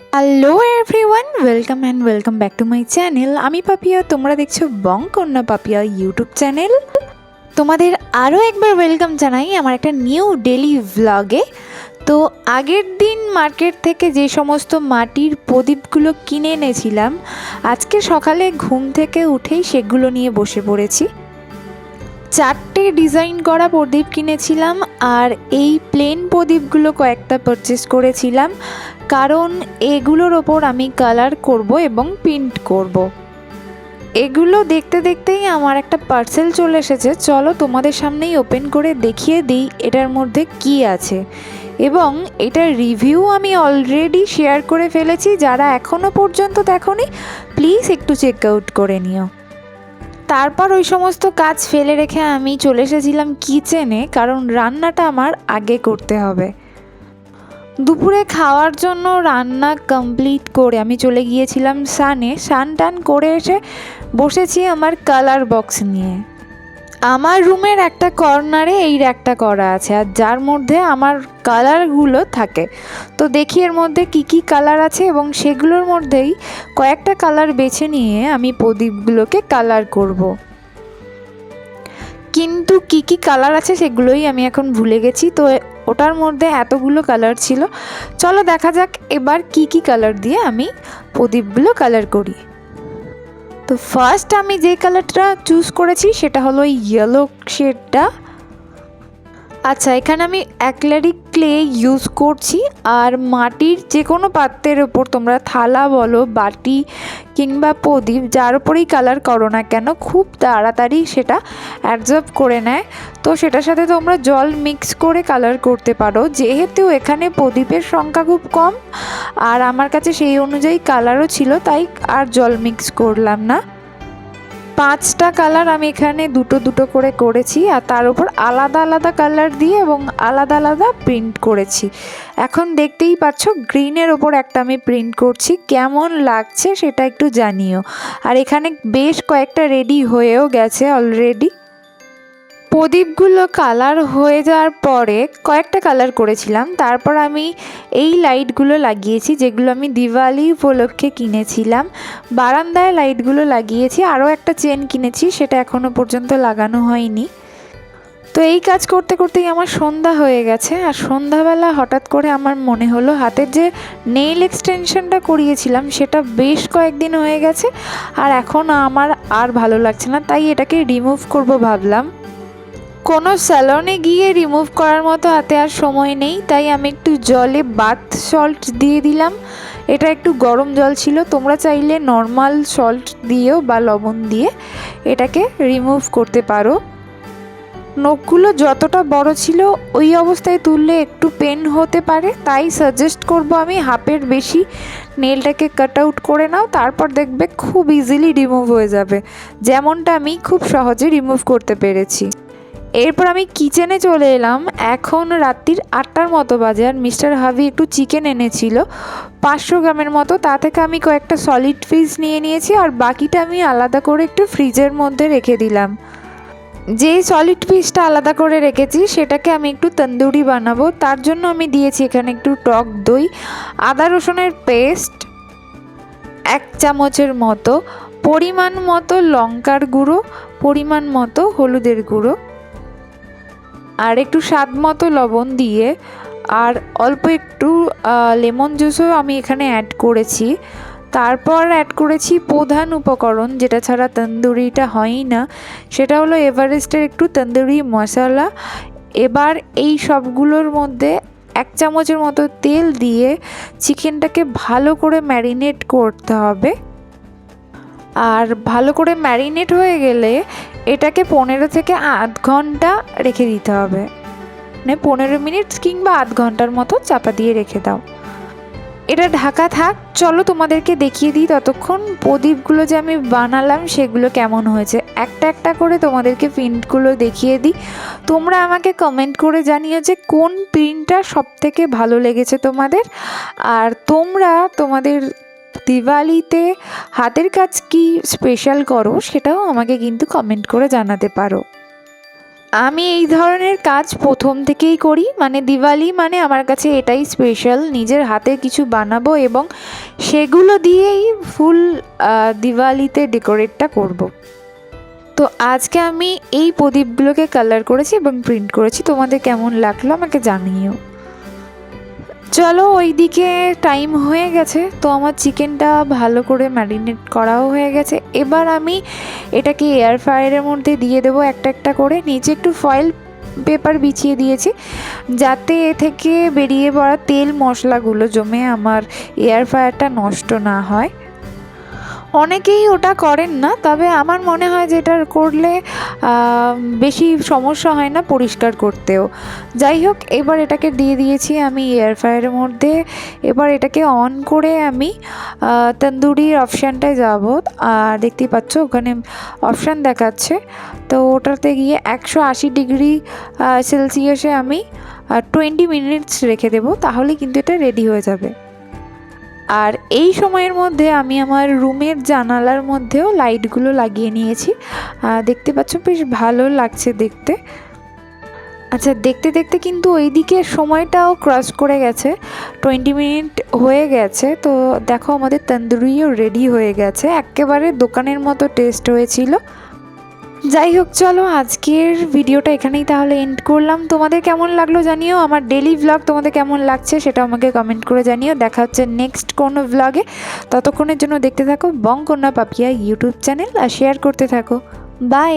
Hello everyone welcome and welcome back to my channel আমি পাপিয়া, তোমরা দেখছ বং কন্যা পাপিয়া ইউটিউব চ্যানেল তোমাদের আরও একবার ওয়েলকাম জানাই আমার একটা নিউ ডেলি ভ্লগে তো আগের দিন মার্কেট থেকে যে সমস্ত মাটির প্রদীপগুলো কিনে এনেছিলাম, আজকে সকালে ঘুম থেকে উঠেই সেগুলো নিয়ে বসে পড়েছি। চারটে ডিজাইন করা প্রদীপ কিনেছিলাম আর এই প্লেন প্রদীপগুলো কয়েকটা পারচেস করেছিলাম। কারণ এগুলোর ওপর আমি কালার করব এবং প্রিন্ট করব। এগুলো দেখতে দেখতেই আমার একটা পার্সেল চলে এসেছে। চলো তোমাদের সামনেই ওপেন করে দেখিয়ে দিই এটার মধ্যে কি আছে। এবং এটার রিভিউ আমি অলরেডি শেয়ার করে ফেলেছি। যারা এখনও পর্যন্ত দেখোনি প্লিজ একটু চেক আউট করে নিও। তারপর ওই সমস্ত কাজ ফেলে রেখে আমি চলে এসেছিলাম কিচেনে, কারণ রান্নাটা আমার আগে করতে হবে। দুপুরে খাওয়ার জন্য রান্না কমপ্লিট করে আমি চলে গিয়েছিলাম সানে। সান টান করে এসে বসেছি আমার কালার বক্স নিয়ে। আমার রুমের একটা কর্নারে এই র্যাকটা করা আছে, আর যার মধ্যে আমার কালারগুলো থাকে। তো দেখি এর মধ্যে কি কি কালার আছে এবং সেগুলোর মধ্যেই কয়েকটা কালার বেছে নিয়ে আমি প্রদীপগুলোকে কালার করব। কিন্তু কি কি কালার আছে সেগুলোই আমি এখন ভুলে গেছি, তো ওটার মধ্যে এতগুলো কালার ছিল। চলো দেখা যাক এবার কি কি কালার দিয়ে আমি প্রদীপগুলো কালার করি। তো ফার্স্ট আমি যে কালারটা চুজ করেছি সেটা হলো ইয়েলো শেডটা আচ্ছা এখানে আমি অ্যাক্লারিক ক্লে ইউজ করছি আর মাটির যে কোনো পাত্রের ওপর তোমরা থালা বলো, বাটি কিংবা প্রদীপ, যার ওপরেই কালার করো না কেন, খুব তাড়াতাড়ি সেটা অ্যাবজর্ব করে নেয়। তো সেটার সাথে তোমরা জল মিক্স করে কালার করতে পারো। যেহেতু এখানে প্রদীপের সংখ্যা খুব কম, আর আমার কাছে সেই অনুযায়ী কালারও ছিল, তাই আর জল মিক্স করলাম না। পাঁচটা কালার আমি এখানে দুটো দুটো করে করেছি আর তার উপর আলাদা আলাদা কালার দিয়ে এবং আলাদা আলাদা প্রিন্ট করেছি। এখন দেখতেই পাচ্ছ গ্রিনের ওপর একটা আমি প্রিন্ট করছি। কেমন লাগছে সেটা একটু জানিও। আর এখানে বেশ কয়েকটা রেডি হয়েও গেছে অলরেডি। প্রদীপগুলো কালার হয়ে যাওয়ার পরে কয়েকটা কালার করেছিলাম। তারপর আমি এই লাইটগুলো লাগিয়েছি, যেগুলো আমি দিওয়ালি উপলক্ষে কিনেছিলাম। বারান্দায় লাইটগুলো লাগিয়েছি, আরও একটা চেন কিনেছি, সেটা এখনও পর্যন্ত লাগানো হয়নি। তো এই কাজ করতে করতেই আমার সন্ধ্যা হয়ে গেছে, আর সন্ধ্যাবেলা হঠাৎ করে আমার মনে হলো হাতের যে নেইল এক্সটেনশনটা করিয়েছিলাম, সেটা বেশ কয়েকদিন হয়ে গেছে, আর এখন আমার আর ভালো লাগছে না, তাই এটাকে রিমুভ করব ভাবলাম। কোনো স্যালনে গিয়ে রিমুভ করার মতো হাতে আর সময় নেই, তাই আমি একটু জলে বাথ সল্ট দিয়ে দিলাম। এটা একটু গরম জল ছিল, তোমরা চাইলে নর্মাল সল্ট দিয়েও বা লবণ দিয়ে এটাকে রিমুভ করতে পারো। নখগুলো যতটা বড় ছিল, ওই অবস্থায় তুললে একটু পেন হতে পারে, তাই সাজেস্ট করব আমি হাফের বেশি নেলটাকে কাট আউট করে নাও, তারপর দেখবে খুব ইজিলি রিমুভ হয়ে যাবে। যেমনটা আমি খুব সহজে রিমুভ করতে পেরেছি। এরপর আমি কিচেনে চলে এলাম। এখন রাত্রির আটটার মতো বাজে আর মিস্টার হাভি একটু চিকেন এনেছিল। পাঁচশো গ্রামের মতো, তা থেকে আমি কয়েকটা সলিড ফিস নিয়ে নিয়েছি আর বাকিটা আমি আলাদা করে একটু ফ্রিজের মধ্যে রেখে দিলাম। যেই সলিড পিসটা আলাদা করে রেখেছি, সেটাকে আমি একটু তন্দুরি বানাবো। তার জন্য আমি দিয়েছি এখানে একটু টক দই, আদা রসুনের পেস্ট এক চামচের মতো, পরিমাণ মতো লঙ্কার গুঁড়ো, পরিমাণ মতো হলুদের গুঁড়ো। আর একটু স্বাদ মতো লবণ দিয়ে, আর অল্প একটু লেমন জুসও আমি এখানে অ্যাড করেছি। তারপর অ্যাড করেছি প্রধান উপকরণ, যেটা ছাড়া তন্দুরিটা হয়ই না। সেটা হলো এভারেস্টের একটু তন্দুরি মশলা। এবার এই সবগুলোর মধ্যে এক চামচের মতো তেল দিয়ে চিকেনটাকে ভালো করে ম্যারিনেট করতে হবে। আর ভালো করে ম্যারিনেট হয়ে গেলে এটাকে পনেরো থেকে আধ ঘণ্টা রেখে দিতে হবে। মানে পনেরো মিনিট কিংবা আধ ঘণ্টার মতো চাপা দিয়ে রেখে দাও। এটা ঢাকা থাক। চলো তোমাদেরকে দেখিয়ে দিই ততক্ষণ প্রদীপগুলো যে আমি বানালাম, সেগুলো কেমন হয়েছে। একটা একটা করে তোমাদেরকে প্রিন্টগুলো দেখিয়ে দিই। তোমরা আমাকে কমেন্ট করে জানিও যে কোন প্রিন্টটা সব থেকে ভালো লেগেছে তোমাদের। আর তোমরা তোমাদের দিওয়ালিতে হাতের কাজ কি স্পেশাল করো সেটাও আমাকে কিন্তু কমেন্ট করে জানাতে পারো আমি এই ধরনের কাজ প্রথম থেকেই করি মানে দিওয়ালি মানে আমার কাছে এটাই স্পেশাল নিজের হাতে কিছু বানাবো এবং সেগুলো দিয়েই ফুল দিওয়ালিতে ডেকোরেটটা করব। তো আজকে আমি এই প্রদীপগুলোকে কালার করেছি এবং প্রিন্ট করেছি, তোমাদের কেমন লাগল আমাকে জানিও চলো ওইদিকে টাইম হয়ে গেছে, তো আমার চিকেনটা ভালো করে ম্যারিনেট করাও হয়ে গেছে। এবার আমি এটাকে এয়ার ফ্রায়ারের মধ্যে দিয়ে দেবো একটা একটা করে। নিচে একটু ফয়েল পেপার বিছিয়ে দিয়েছি, যাতে এ থেকে বেরিয়ে পড়া তেল মশলাগুলো জমে আমার এয়ার ফ্রায়ারটা নষ্ট না হয়। অনেকেই ওটা করেন না, তবে আমার মনে হয় যে এটা করলে বেশি সমস্যা হয় না পরিষ্কার করতেও। যাই হোক, এবার এটাকে দিয়ে দিয়েছি আমি এয়ার ফ্রায়ারের মধ্যে। এবার এটাকে অন করে আমি তন্দুরির অপশানটায় যাব। আর দেখতেই পাচ্ছ, ওখানে অপশান দেখাচ্ছে। তো ওটাতে গিয়ে একশো আশি ডিগ্রি সেলসিয়াসে আমি টোয়েন্টি মিনিটস রেখে দেবো তাহলে কিন্তু এটা রেডি হয়ে যাবে। আর এই সময়ের মধ্যে আমি আমার রুমের জানালার মধ্যেও লাইটগুলো লাগিয়ে নিয়েছি। দেখতে পাচ্ছ বেশ ভালো লাগছে দেখতে। আচ্ছা দেখতে দেখতে কিন্তু ওইদিকে সময়টাও ক্রস করে গেছে। টোয়েন্টি মিনিট হয়ে গেছে। তো দেখো আমাদের তন্দুরিও রেডি হয়ে গেছে। একেবারে দোকানের মতো টেস্ট হয়েছিল। যাই হোক, চলো আজকের ভিডিওটা এখানেই তাহলে এন্ড করলাম। তোমাদের কেমন লাগল জানিও? আমার ডেলি ব্লগ তোমাদের কেমন লাগছে সেটা আমাকে কমেন্ট করে জানিও। দেখা হচ্ছে নেক্সট কোনো ব্লগে ততক্ষণের জন্য দেখতে থাকো বং কন্যা পাপিয়া ইউটিউব চ্যানেল আর শেয়ার করতে থাকো। বাই